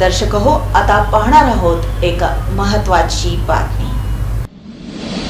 दर्शक हो आता पाहणार आहोत एक महत्वाची बातमी.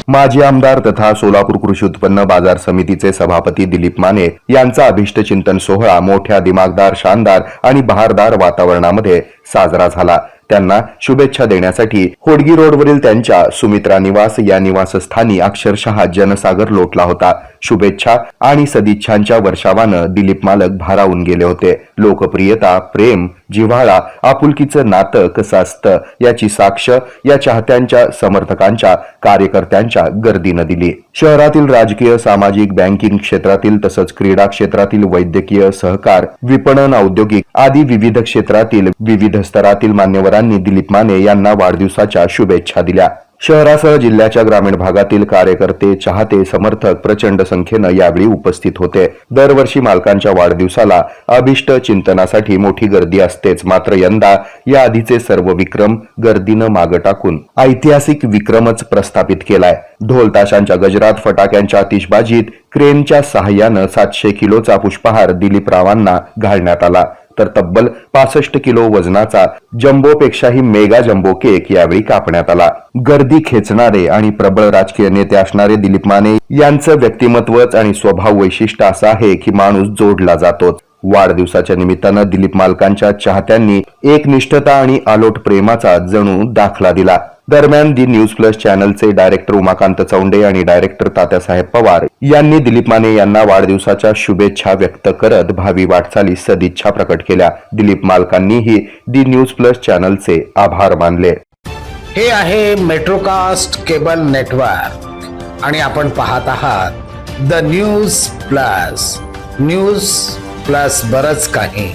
माजी आमदार तथा सोलापूर कृषी उत्पन्न बाजार समितीचे सभापती दिलीप माने यांचा अभिष्ट चिंतन सोहळा मोठ्या दिमागदार शानदार आणि बहारदार वातावरणामध्ये साजरा झाला. त्यांना शुभेच्छा देण्यासाठी होडगी रोडवरील त्यांच्या सुमित्रा निवास या निवासस्थानी अक्षरशः जनसागर लोटला होता. शुभेच्छा आणि सदिच्छांच्या वर्षावानं दिलीप मालक भारावून गेले होते. लोकप्रियता प्रेम जिव्हाळा आपुलकीचं नातं कसं असतं याची साक्ष या चाहत्यांच्या समर्थकांच्या कार्यकर्त्यांच्या गर्दीनं दिली. शहरातील राजकीय सामाजिक बँकिंग क्षेत्रातील तसंच क्रीडा क्षेत्रातील वैद्यकीय सहकार विपणन औद्योगिक आदी विविध क्षेत्रातील विविध स्तरातील मान्यवरांनी दिलीप माने यांना वाढदिवसाच्या शुभेच्छा दिल्या. शहरासह जिल्ह्याच्या ग्रामीण भागातील कार्यकर्ते चाहते समर्थक प्रचंड संख्येनं यावेळी उपस्थित होते. दरवर्षी मालकांच्या वाढदिवसाला अभिष्ट चिंतनासाठी मोठी गर्दी असतेच. मात्र यंदा या आधीचे सर्व विक्रम गर्दीनं मागे टाकून ऐतिहासिक विक्रमच प्रस्थापित केलाय. ढोलताशांच्या गजरात फटाक्यांच्या आतिषबाजीत क्रेनच्या सहाय्यानं सातशे किलोचा पुष्पहार दिलीप रावांना घालण्यात आला. तर तब्बल पासष्ट किलो वजनाचा जम्बोपेक्षाही मेगा जम्बो केक यावेळी कापण्यात आला. गर्दी खेचणारे आणि प्रबळ राजकीय नेते असणारे दिलीप माने यांचं व्यक्तिमत्वच आणि स्वभाव वैशिष्ट्य असं आहे की माणूस जोडला जातोच वाढदिवसाच्या निमित्तानं दिलीप मालकांच्या चाहत्यांनी एकनिष्ठता आणि आलोट प्रेमाचा जणू दाखला दिला. दरम्यान दी न्यूज प्लस चॅनलचे डायरेक्टर उमाकांत चौंडे आणि डायरेक्टर तात्यासाहेब पवार यांनी दिलीप माने यांना वाढदिवसाच्या शुभेच्छा व्यक्त करत भावी वाटचाली सदिच्छा प्रकट केल्या. दिलीप मालकांनीही दी न्यूज प्लस चॅनलचे आभार मानले. हे आहे मेट्रोकास्ट केबल नेटवर्क आणि आपण पाहत आहात the news plus. News plus बरच काही.